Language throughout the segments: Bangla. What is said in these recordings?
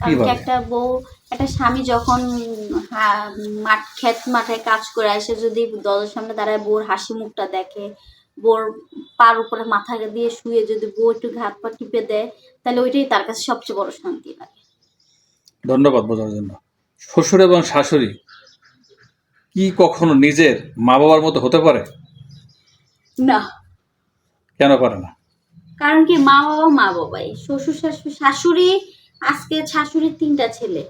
কারণ একটা বউ একটা স্বামী যখন মাঠ ক্ষেত মাঠে কাজ করে আসে যদি দলের সামনে দাঁড়ায় বউর হাসি মুখটা দেখে বউর পার উপরে মাথা দিয়ে শুয়ে যদি বউ একটু হাত পা টিপে দেয় তাহলে ওইটাই তার কাছে সবচেয়ে বড় শান্তি লাগে। ধন্যবাদ বোঝার জন্য। শ্বশুর এবং শাশুড়ি কি কখনো নিজের মা বাবার মতো হতে পারে? না। কেন পারে না? কারণ কি মা বাবা মা বাবাই শ্বশুর শাশুড়ি শাশুড়ি আজকে শাশুড়ির তিনটা ছেলে।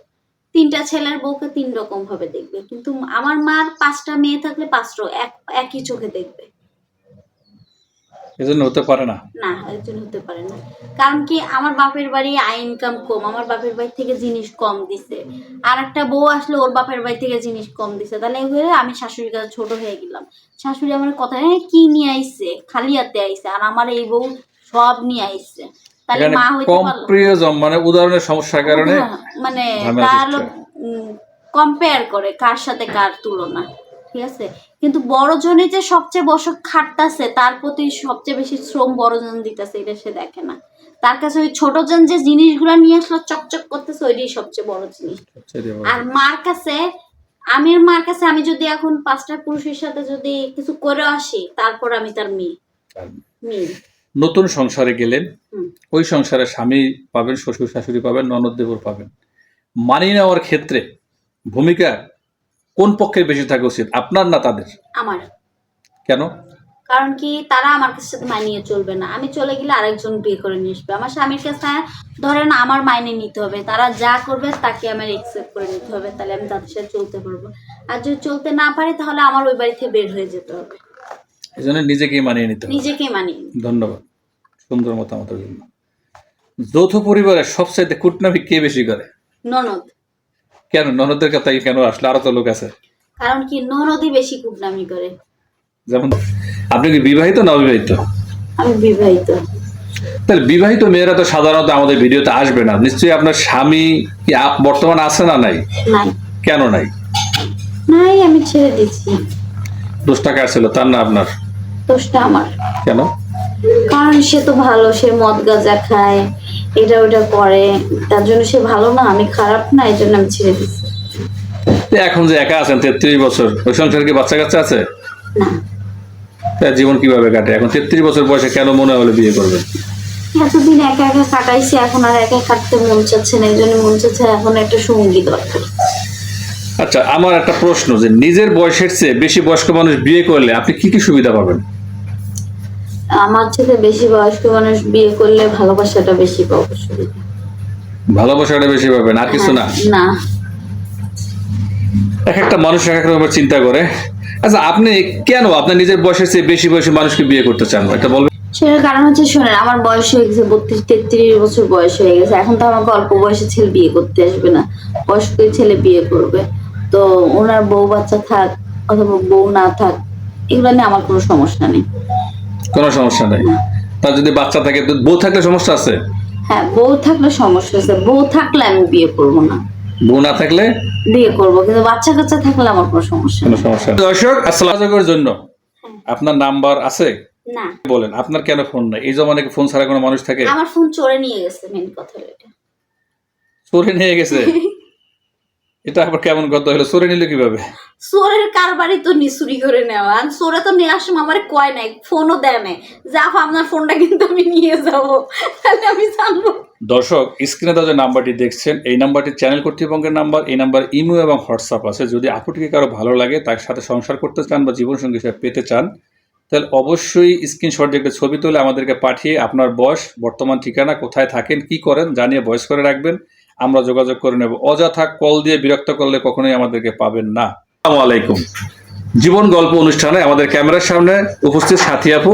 তিনটা ছেলের বউকে তিন রকম ভাবে দেখবে। কিন্তু আমার মার পাঁচটা মেয়ে থাকলে পাঁচটা এক একই চোখে দেখবে। এজন্য হতে পারে না। না একজন হতে পারে না। কারণ কি আমার বাপের বাড়ি আয় ইনকাম কম আমার বাপের বাড়ি থেকে জিনিস কম দিছে। আর একটা বউ আসলে ওর বাপের বাড়ি থেকে জিনিস কম দিছে। তাহলে হয়ে আমি শাশুড়ির কাছে ছোট হয়ে গেলাম। শাশুড়ি আমার কথা হ্যাঁ কি নিয়ে আইছে? খালি হাতে আইছে। আর আমার এই বউ সব নিয়ে আইছে। তাহলে মা হইতে কম প্রিয়জন মানে উদাহরণের সমস্যার কারণে মানে তার কম্পেয়ার করে কার সাথে কার তুলনা ঠিক আছে? কিন্তু বড়জনে যে সবচেয়ে বছর খাটতাছে তার প্রতি সবচেয়ে বেশি শ্রম বড়জন দিতেছে এটা সে দেখে না। তার কাছে ওই ছোটজন যে জিনিসগুলো নিয়ে আসলো চকচক করতেছে ওইটাই সবচেয়ে বড় জিনিস। আর মার কাছে আমি মার কাছে আমি যদি এখন পাঁচটা পুরুষের সাথে যদি কিছু করে আসি তারপর আমি তার মেয়ে। মেয়ে। নতুন সংসারে গেলেন ওই সংসারে স্বামী পাবেন শ্বশুর শাশুড়ি পাবেন ননদ দেবর পাবেন। মানিয়ে নেওয়ার ক্ষেত্রে ভূমিকা কোন পক্ষের বেশি থাকা উচিত আপনার না তাদের? আমার। কেন? কারণ কি তারা আমার কাছে সাথে মানিয়ে চলবে না। আমি চলে গেলে আরেকজন বিয়ে করে নিয়ে আসবে। আমার স্বামীর কাছে ধরেন আমার মাইনে নিতে হবে। তারা যা করবে তাকে আমার একসেপ্ট করে নিতে হবে। তাহলে আমি তাদের সাথে চলতে পারব। আর যদি চলতে না পারি তাহলে আমার ওই বাড়ি থেকে বের হয়ে যেতে হবে। এই জন্য নিজেকেই মানিয়ে নিতে হবে। নিজেকে মানিয়ে ধন্যবাদ। সুন্দর মতামতের জন্য। যৌথ পরিবারে সবচাইতে কুটনামি কে বেশি করে? ননদ। কেন? ননদের কথাই কেন আসলে? আরও তো লোক আছে। কারণ কি? ননদই বেশি কুটনামি করে। যেমন আপনি কি বিবাহিত না অবিবাহিত? আমি বিবাহিত। তাহলে বিবাহিত মেয়েরা তো সাধারণত আমাদের ভিডিওতে আসবে না। নিশ্চয়ই আপনার স্বামী কি বর্তমান আছে না নাই? নাই। কেন নাই? নাই আমি ছেড়ে দিচ্ছি। দোষ টাকা ছিল? তার না আপনার? দোষটা আমার। কেন? কারণ সে তো ভালো সে মদ গাঁজা খায় এটা ওটা করে তার জন্য সে ভালো না আমি খারাপ না এই জন্য আমি ছেড়ে দিচ্ছি এখন যে একা আছেন তেত্রিশ বছর ওই সংসারে কি বাচ্চা কাচ্চা আছে? তার জীবন কীভাবে কাটে? এখন তেত্রিশ বছর বয়সে কেন মনে হলে বিয়ে করবেন এতদিন একা একা কাটাইছি এখন আর একা কাটতে মন চাচ্ছে না এই জন্য মন চাচ্ছে এখন একটা সঙ্গী দরকার। আচ্ছা আমার একটা প্রশ্ন যে নিজের বয়সের চেয়ে বেশি বয়স্ক মানুষ বিয়ে করলে আপনি কি কি সুবিধা পাবেন? আমার ছেলে বেশি বয়স্ক মানুষ বিয়ে করলে ভালোবাসাটা বেশি পাবো ভালোবাসাটা বেশি পাবেন আর কিছু না? না। এক একটা মানুষ এক এক রকমের চিন্তা করে। আচ্ছা আপনি কেন আপনার নিজের বয়সের চেয়ে বেশি বয়সী মানুষকে বিয়ে করতে চান? এটা বলবেন। সেটার কারণ হচ্ছে শোনেন আমার বয়স হয়ে গেছে বত্রিশ তেত্রিশ বছর বয়স হয়ে গেছে। এখন তো আমাকে অল্প বয়সে ছেলে বিয়ে করতে আসবে না। বয়স্ক ছেলে বিয়ে করবে। তো ওনার বউ বাচ্চা থাক অথবা বউ না থাক এগুলো নিয়ে আমার কোনো সমস্যা নেই। কোনো সমস্যা নেই। তার যদি বাচ্চা থাকে তো বউ থাকলে সমস্যা আছে? হ্যাঁ বউ থাকলে সমস্যা আছে। বউ থাকলে আমি বিয়ে করব না। বউ না থাকলে? বিয়ে করব কিন্তু বাচ্চা কাচ্চা থাকলে আমার কোনো সমস্যা কোনো সমস্যা দর্শক আসসালামের জন্য আপনার নাম্বার আছে? না। বলেন আপনার কেন ফোন নাই? এই জমানে ফোন ছাড়া কোনো মানুষ থাকে? আমার ফোন চোরে নিয়ে গেছে মেন কথা এটা। চোরে নিয়ে গেছে? এটা আবার কেমন কথা হলো? চোরে নিলে কীভাবে? চোরের কারবারই তো নি চুরি করে নেওয়া। আর চোরে তো নিয়ে আসে আমার কয় নাই ফোনও দেয় নাই। যা আপনার ফোনটা কিন্তু আমি নিয়ে যাব। তাহলে আমি জানব। দর্শক স্ক্রিনে দেওয়া যে নাম্বারটি দেখছেন এই নাম্বারটি চ্যানেল কর্তৃপক্ষের নাম্বার এই নাম্বার ইমো এবং হোয়াটসঅ্যাপ আছে। যদি আপুটিকে কারও ভালো লাগে তার সাথে সংসার করতে চান বা জীবনসঙ্গী হিসেবে পেতে চান তাহলে অবশ্যই স্ক্রিনশট দিয়ে একটা ছবি তুলে আমাদেরকে পাঠিয়ে আপনার বয়স বর্তমান ঠিকানা কোথায় থাকেন কি করেন জানিয়ে ভয়েস করে রাখবেন। আমরা যোগাযোগ করে নেব। অযথা কল দিয়ে বিরক্ত করলে কখনোই আমাদেরকে পাবেন না। আসসালামু আলাইকুম। জীবন গল্প অনুষ্ঠানে আমাদের ক্যামেরার সামনে উপস্থিত সাথী আপু।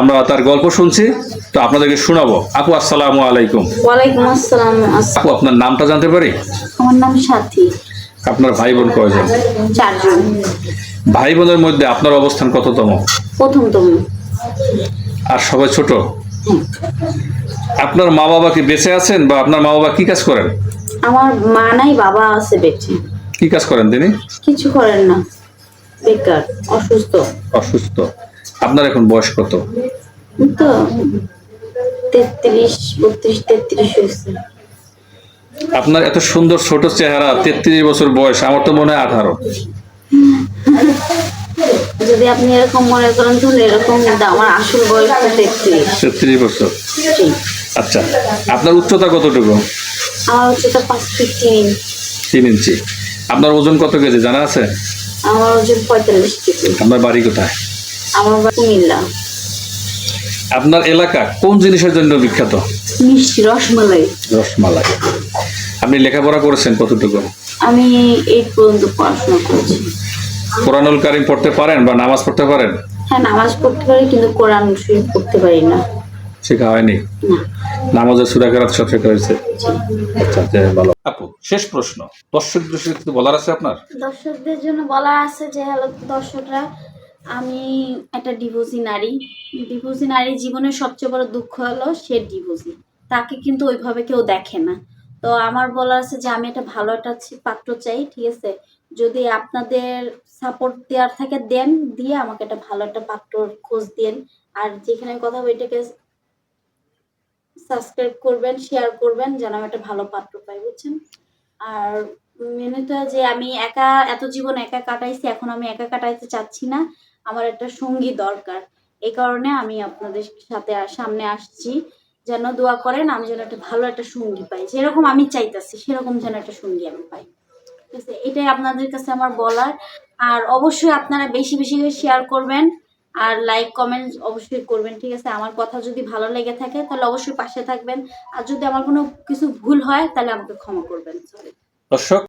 আমরা তার গল্প শুনছি তো আপনাদেরকে শোনাবো। আপু আসসালামু আলাইকুম। ওয়ালাইকুম আসসালাম আপু আপনার নামটা জানতে পারি? আমার নাম সাথী। আপনার ভাই বোন কয়জন? চারজন। ভাই বোনের মধ্যে আপনার অবস্থান কততম? প্রথম তুমি আর সবাই ছোট? আপনার মা বাবা কি বেঁচে আছেন বা আপনার মা বাবা কি কাজ করেন? আমার মা নাই বাবা আছে বেঁচে। কি কাজ করেন তিনি? কিছু করেন না। বেকার অসুস্থ। অসুস্থ। আপনার এখন বয়স কত? তো তেত্রিশ বত্রিশ তেত্রিশ হয়েছে। আপনার এত সুন্দর ছোট চেহারা তেত্রিশ বছর বয়স আমার তো মনে হয় আঠারো। যদি আপনি এরকম মনে করেন তাহলে এরকম আমার আসল বয়স তেত্রিশ। তেত্রিশ বছর। আচ্ছা আপনার উচ্চতা কতটুকু? আমার হচ্ছে তো পাঁচ ফিট তিন। তিন ইঞ্চি। আপনার ওজন কত কেজি জানা আছে? আমার ওজন পঁয়তাল্লিশ কেজি। আপনার বাড়ি কোথায়? আমার বাড়ি কুমিল্লা। আপনার এলাকা কোন জিনিসের জন্য বিখ্যাত? মিষ্টি রসমালাই। রসমালাই। আপনি লেখাপড়া করেছেন কতটুকু? আমি এইট পর্যন্ত পড়াশোনা করেছি। কোরআনুল কারিম পড়তে পারেন বা নামাজ পড়তে পারেন? হ্যাঁ নামাজ পড়তে পারি কিন্তু কোরআন শরীফ পড়তে পারি না। শেখা হয়নি? না। নামাজের সুরাকেরাত সব শেখা হয়েছে। আচ্ছা আচ্ছা, ভালো। আপু শেষ প্রশ্ন। দর্শক দর্শক কিছু বলার আছে আপনার? দর্শকদের জন্য বলার আছে যে হ্যালো দর্শকরা আমি একটা ডিভোর্সি নারী। ডিভোর্সি নারী জীবনের সবচেয়ে বড় দুঃখ হলো সে ডিভোর্সি তাকে কিন্তু ওইভাবে কেউ দেখে না। তো আমার বলার আছে যে আমি একটা ভালো একটা পাত্র চাই ঠিক আছে? যদি আপনাদের সাপোর্ট দেওয়ার থাকে দেন দিয়ে আমাকে একটা ভালো একটা পাত্রর খোঁজ দেন। আর যেখানে কথা হবে এটাকে সাবস্ক্রাইব করবেন শেয়ার করবেন, যেন আমি একটা ভালো পাত্র পাই, বুঝছেন? আর মেনে তো যে আমি একা, এত জীবন একা কাটাইছি, এখন আমি একা কাটাইতে চাচ্ছি না। আমার একটা সঙ্গী দরকার। এই কারণে আমি আপনাদের সাথে সামনে আসছি। যেন দোয়া করেন, আমি যেন একটা ভালো একটা সঙ্গী পাই। যেরকম আমি চাইতেছি, সেরকম যেন একটা সঙ্গী আমি পাই। ঠিক আছে? এটাই আপনাদের কাছে আমার বলার। আর অবশ্যই আপনারা বেশি বেশি শেয়ার করবেন। আর লাইক কমেন্ট অবশ্যই করবেন, ঠিক আছে? আমার কথা যদি ভালো লেগে থাকে, তাহলে অবশ্যই পাশে থাকবেন। আর যদি আমার কোনো কিছু ভুল হয়, তাহলে আমাকে ক্ষমা করবেন দর্শক